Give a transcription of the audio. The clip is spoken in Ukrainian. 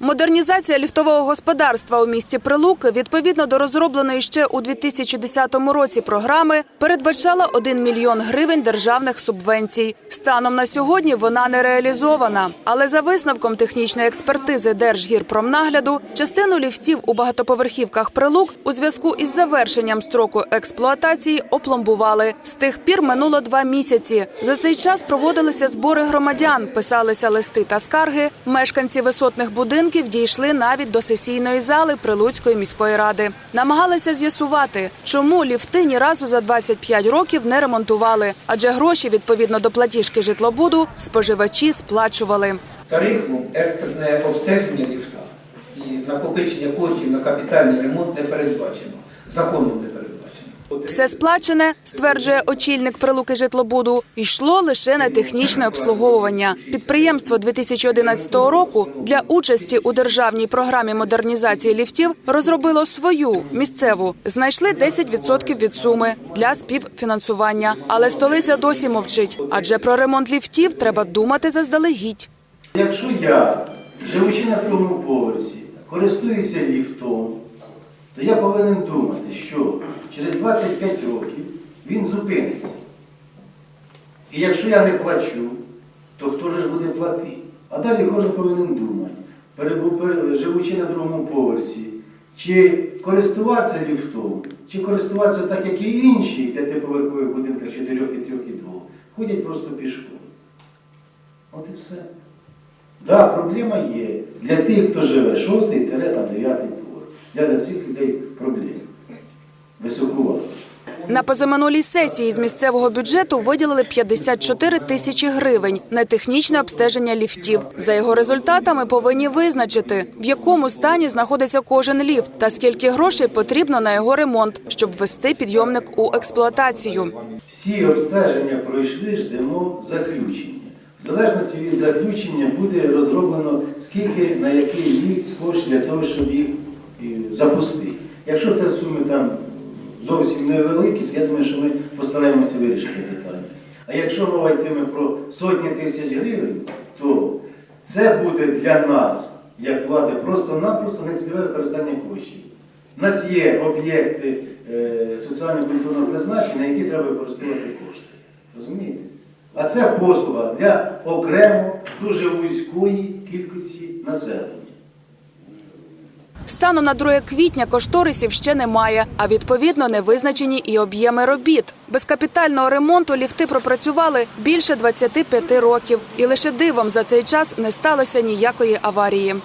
Модернізація ліфтового господарства у місті Прилуки відповідно до розробленої ще у 2010 році програми передбачала 1 мільйон гривень державних субвенцій. Станом на сьогодні вона не реалізована. Але за висновком технічної експертизи Держгірпромнагляду частину ліфтів у багатоповерхівках Прилук у зв'язку із завершенням строку експлуатації опломбували. З тих пір минуло два місяці. За цей час проводилися збори громадян, писалися листи та скарги. Мешканці висотних будинків дійшли навіть до сесійної зали Прилуцької міської ради. Намагалися з'ясувати, чому ліфти ні разу за 25 років не ремонтували, адже гроші відповідно до платіжки житлобуду споживачі сплачували. тарифу експертне обстеження ліфта і накопичення коштів на капітальний ремонт не передбачено. Законом не передбачено. Все сплачене, стверджує очільник прилуки житлобуду, йшло лише на технічне обслуговування. Підприємство 2011 року для участі у державній програмі модернізації ліфтів розробило свою місцеву. Знайшли 10% від суми для співфінансування. Але столиця досі мовчить, адже про ремонт ліфтів треба думати заздалегідь. Якщо я, живучи на другому поверсі, користуюся ліфтом, то я повинен думати, що через 25 років він зупиниться. І якщо я не плачу, то хто ж буде платити? А далі кожен повинен думати, живучи на другому поверсі, чи користуватися ліфтом, чи користуватися так, як і інші п'ятиповерхових будинках 4 і 3 і 2, ходять просто пішком. От і все. Да, проблема є. Для тих, хто живе 6 дев'ятий поверх. Для цих людей проблема. Високувато. На позаминулій сесії з місцевого бюджету виділили 54 тисячі гривень на технічне обстеження ліфтів. За його результатами повинні визначити, в якому стані знаходиться кожен ліфт та скільки грошей потрібно на його ремонт, щоб ввести підйомник у експлуатацію. Всі обстеження пройшли, ждемо заключення. В залежності від заключення буде розроблено, скільки на який ліфт коштів для того, щоб їх запустити. Якщо це суми там зовсім невеликі, то я думаю, що ми постараємося вирішити питання. А якщо мова йтиме про сотні тисяч гривень, то це буде для нас, як влади, просто-напросто нецільове використання коштів. У нас є об'єкти е, соціально-культурного призначення, які треба використовувати кошти. Розумієте? А це послуга для окремо дуже вузької кількості населення. Станом на 2 квітня кошторисів ще немає, а відповідно не визначені і об'єми робіт. Без капітального ремонту ліфти пропрацювали більше 25 років, і лише дивом за цей час не сталося ніякої аварії.